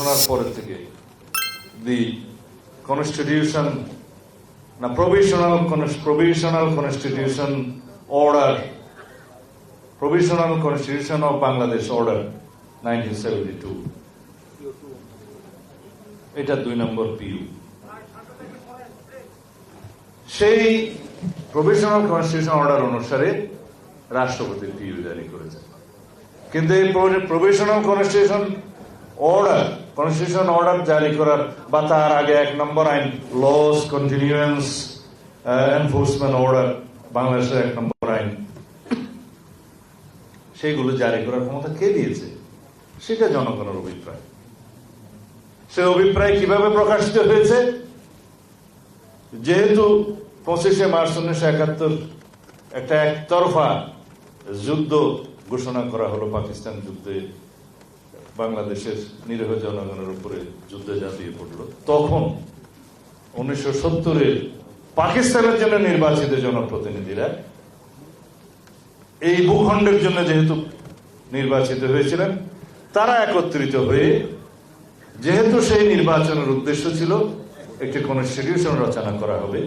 ঘোষণার পরের থেকে দি কনস্টিটিউশন না provisional provisional constitution order provisional constitution of Bangladesh order nineteen seventy two এটা দুই নম্বর পিউ সেই প্রভিশনাল কনস্টিটিউশন অর্ডার অনুসারে রাষ্ট্রপতি পিউ জারি করেছেন। কিন্তু এই provisional constitution order constitution order জারি করার বা তার আগে এক নম্বর আইন লস কন্টিনিউয়েন্স এনফোর্সমেন্ট অর্ডার বাংলাদেশের এক নম্বর আইন। সেইগুলো জারি করার ক্ষমতা কে দিয়েছে? সেটা জনগণের অভিপ্রায়। সে অভিপ্রায় কীভাবে প্রকাশিত হয়েছে? যেহেতু পঁচিশে মার্চ উনিশশো একাত্তর একটা একতরফা যুদ্ধ ঘোষণা করা হলো পাকিস্তান যুদ্ধে বাংলাদেশের নিরীহ জনগণের উপরে যুদ্ধে ঝাঁপিয়ে পড়ল। তখন উনিশশো সত্তরের পাকিস্তানের জন্য নির্বাচিত জনপ্রতিনিধিরা এই ভূখণ্ডের জন্য যেহেতু নির্বাচিত হয়েছিলেন, তারা একত্রিত হয়ে যেহেতু সেই নির্বাচনের উদ্দেশ্য ছিল একটি কনস্টিটিউশন রচনা করা হবে,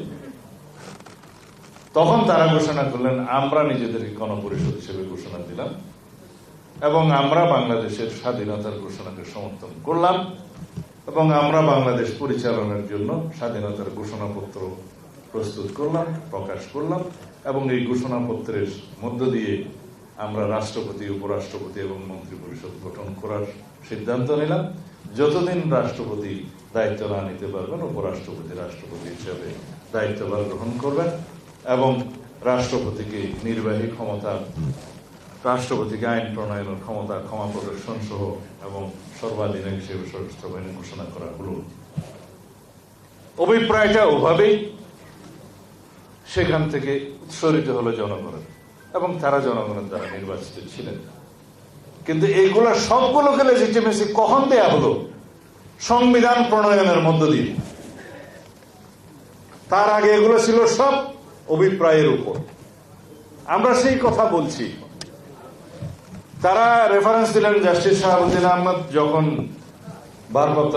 তখন তারা ঘোষণা করলেন, আমরা নিজেদেরকে গণপরিষদ হিসেবে ঘোষণা দিলাম। এবং আমরা বাংলাদেশের স্বাধীনতার ঘোষণাকে সমর্থন করলাম এবং আমরা বাংলাদেশ পরিচালনার জন্য স্বাধীনতার ঘোষণাপত্র প্রস্তুত করলাম, প্রকাশ করলাম এবং এই ঘোষণাপত্রের মধ্য দিয়ে আমরা রাষ্ট্রপতি, উপরাষ্ট্রপতি এবং মন্ত্রী পরিষদ গঠন করার সিদ্ধান্ত নিলাম। যতদিন রাষ্ট্রপতি দায়িত্ব না নিতে পারবেন, উপরাষ্ট্রপতি রাষ্ট্রপতি হিসেবে দায়িত্বভার গ্রহণ করবেন এবং রাষ্ট্রপতিকে নির্বাহী ক্ষমতা রাষ্ট্রপতিকে আইন প্রণয়নের ক্ষমতা ক্ষমা প্রদর্শন সহ এবং সর্বাধিনায়ক হিসেবে সশস্ত্র বাহিনী ঘোষণা করা হলো। অভিপ্রায়টা ওভাবেই সেখান থেকে উৎসরিত হলো জনগণের এবং তারা জনগণের দ্বারা নির্বাচিত ছিলেন। কিন্তু এইগুলা সবগুলোকে লেজিটিমেসি কখন দেয়া হলো? সংবিধান প্রণয়নের মধ্য দিয়ে। তার আগে এগুলো ছিল সব অভিপ্রায়ের উপর। আমরা সেই কথা বলছি। তারা রেফারেন্স দিলেন জাস্টিস শাহাবুদ্দিন আহমদ যখন ভারপ্রাপ্ত